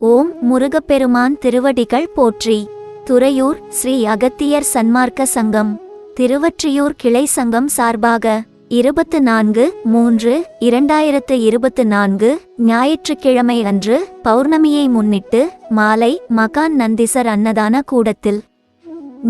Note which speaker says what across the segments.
Speaker 1: ஓம் முருகப்பெருமான் திருவடிகள் போற்றி. துறையூர் ஸ்ரீ அகத்தியர் சன்மார்க்க சங்கம். திருவற்றியூர் கிளை சங்கம் சார்பாக இருபத்து நான்கு மூன்று இரண்டாயிரத்து இருபத்து நான்கு ஞாயிற்றுக்கிழமை அன்று பௌர்ணமியை முன்னிட்டு மாலை மகான் நந்திசர் அன்னதான கூடத்தில்.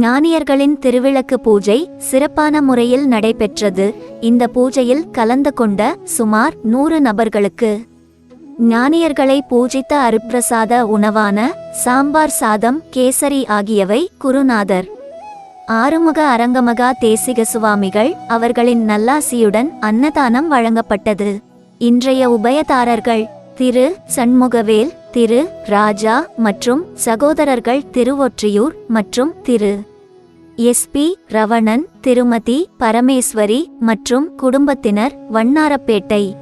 Speaker 1: ஞானியர்களின் திருவிளக்கு பூஜை சிறப்பான முறையில் நடைபெற்றது. இந்த பூஜையில் கலந்து கொண்ட சுமார் நூறு நபர்களுக்கு ஞானியர்களை பூஜித்த அருப்பிரசாத உணவான சாம்பார் சாதம் கேசரி ஆகியவை குருநாதர். ஆறுமுக அரங்கமகா தேசிக சுவாமிகள் அவர்களின் நல்லாசியுடன் அன்னதானம் வழங்கப்பட்டது. இன்றைய உபயதாரர்கள் திரு சண்முகவேல் திரு ராஜா மற்றும் சகோதரர்கள் திருவொற்றியூர் மற்றும் திரு எஸ்பி ரவணன் திருமதி பரமேஸ்வரி மற்றும் குடும்பத்தினர் வண்ணாரப்பேட்டை.